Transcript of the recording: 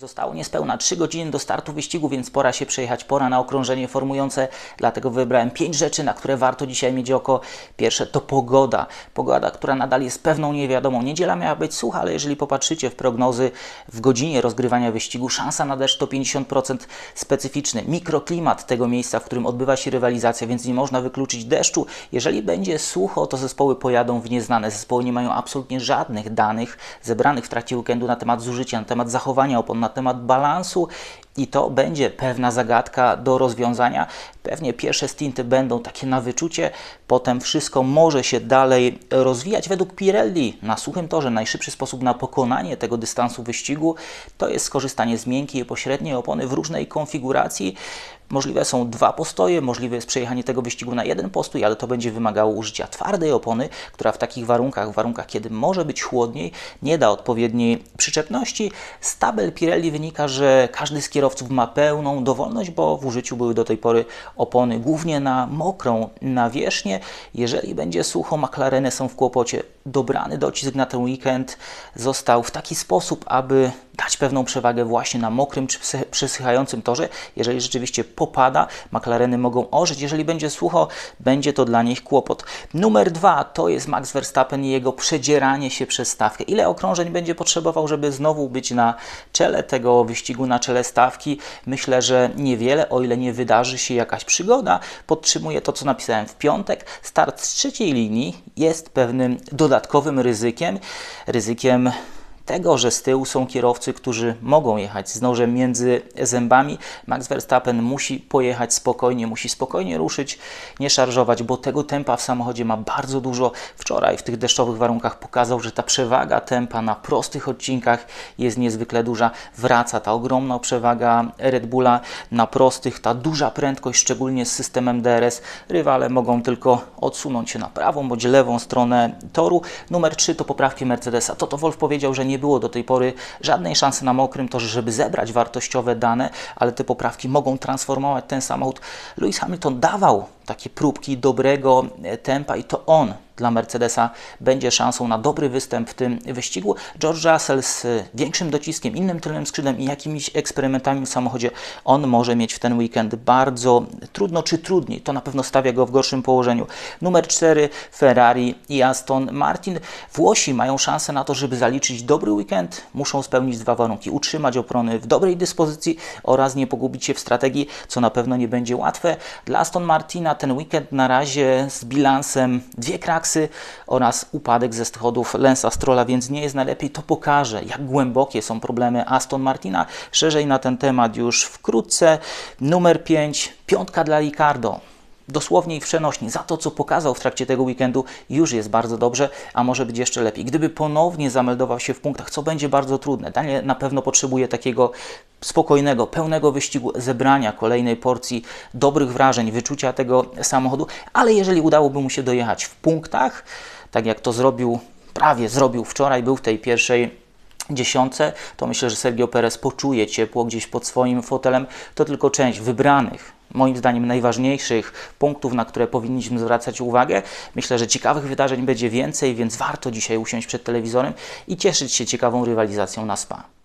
Zostało niespełna 3 godziny do startu wyścigu, więc pora się przejechać, pora na okrążenie formujące. Dlatego wybrałem 5 rzeczy, na które warto dzisiaj mieć oko. Pierwsze to pogoda. Pogoda, która nadal jest pewną niewiadomą. Niedziela miała być sucha, ale jeżeli popatrzycie w prognozy w godzinie rozgrywania wyścigu, szansa na deszcz to 50% specyficzny. Mikroklimat tego miejsca, w którym odbywa się rywalizacja, więc nie można wykluczyć deszczu. Jeżeli będzie sucho, to zespoły pojadą w nieznane. Zespoły nie mają absolutnie żadnych danych zebranych w trakcie weekendu na temat zużycia, na temat zachowania opon, na temat balansu i to będzie pewna zagadka do rozwiązania. Pewnie pierwsze stinty będą takie na wyczucie, potem wszystko może się dalej rozwijać. Według Pirelli na suchym torze najszybszy sposób na pokonanie tego dystansu wyścigu to jest skorzystanie z miękkiej i pośredniej opony w różnej konfiguracji. Możliwe są dwa postoje, możliwe jest przejechanie tego wyścigu na jeden postój, ale to będzie wymagało użycia twardej opony, która w takich warunkach, w warunkach kiedy może być chłodniej, nie da odpowiedniej przyczepności. Z tabel Pirelli wynika, że każdy z kierowców ma pełną dowolność, bo w użyciu były do tej pory opony głównie na mokrą nawierzchnię. Jeżeli będzie sucho, McLareny są w kłopocie. Dobrany docisk na ten weekend został w taki sposób, aby dać pewną przewagę właśnie na mokrym czy przesychającym torze. Jeżeli rzeczywiście popada, McLareny mogą ożyć. Jeżeli będzie sucho, będzie to dla nich kłopot. Numer dwa to jest Max Verstappen i jego przedzieranie się przez stawkę. Ile okrążeń będzie potrzebował, żeby znowu być na czele tego wyścigu, na czele stawki? Myślę, że niewiele, o ile nie wydarzy się jakaś przygoda. Podtrzymuję to, co napisałem w piątek. Start z trzeciej linii jest pewnym dodatkowym ryzykiem. Ryzykiem tego, że z tyłu są kierowcy, którzy mogą jechać z nożem między zębami. Max Verstappen musi pojechać spokojnie, musi spokojnie ruszyć, nie szarżować, bo tego tempa w samochodzie ma bardzo dużo. Wczoraj w tych deszczowych warunkach pokazał, że ta przewaga tempa na prostych odcinkach jest niezwykle duża. Wraca ta ogromna przewaga Red Bulla na prostych, ta duża prędkość, szczególnie z systemem DRS. Rywale mogą tylko odsunąć się na prawą bądź lewą stronę toru. Numer 3 to poprawki Mercedesa. Toto Wolf powiedział, że nie było do tej pory żadnej szansy na mokrym torze, żeby zebrać wartościowe dane, ale te poprawki mogą transformować ten samochód. Lewis Hamilton dawał takie próbki dobrego e, tempa i to on dla Mercedesa będzie szansą na dobry występ w tym wyścigu. George Russell z większym dociskiem, innym tylnym skrzydłem i jakimiś eksperymentami w samochodzie, on może mieć w ten weekend bardzo trudno czy trudniej. To na pewno stawia go w gorszym położeniu. Numer 4 Ferrari i Aston Martin. Włosi mają szansę na to, żeby zaliczyć dobry weekend. Muszą spełnić dwa warunki: utrzymać opony w dobrej dyspozycji oraz nie pogubić się w strategii, co na pewno nie będzie łatwe. Dla Aston Martina ten weekend na razie z bilansem dwie kraksy oraz upadek ze schodów Lensa Strolla, więc nie jest najlepiej. To pokaże, jak głębokie są problemy Aston Martina. Szerzej na ten temat już wkrótce. Numer 5, piątka dla Ricardo dosłownie i w przenośni. Za to, co pokazał w trakcie tego weekendu, już jest bardzo dobrze, a może być jeszcze lepiej. Gdyby ponownie zameldował się w punktach, co będzie bardzo trudne, Daniel na pewno potrzebuje takiego spokojnego, pełnego wyścigu, zebrania kolejnej porcji dobrych wrażeń, wyczucia tego samochodu, ale jeżeli udałoby mu się dojechać w punktach, tak jak to zrobił, prawie zrobił wczoraj, był w tej pierwszej dziesiątce, to myślę, że Sergio Perez poczuje ciepło gdzieś pod swoim fotelem. To tylko część wybranych, moim zdaniem najważniejszych punktów, na które powinniśmy zwracać uwagę. Myślę, że ciekawych wydarzeń będzie więcej, więc warto dzisiaj usiąść przed telewizorem i cieszyć się ciekawą rywalizacją na SPA.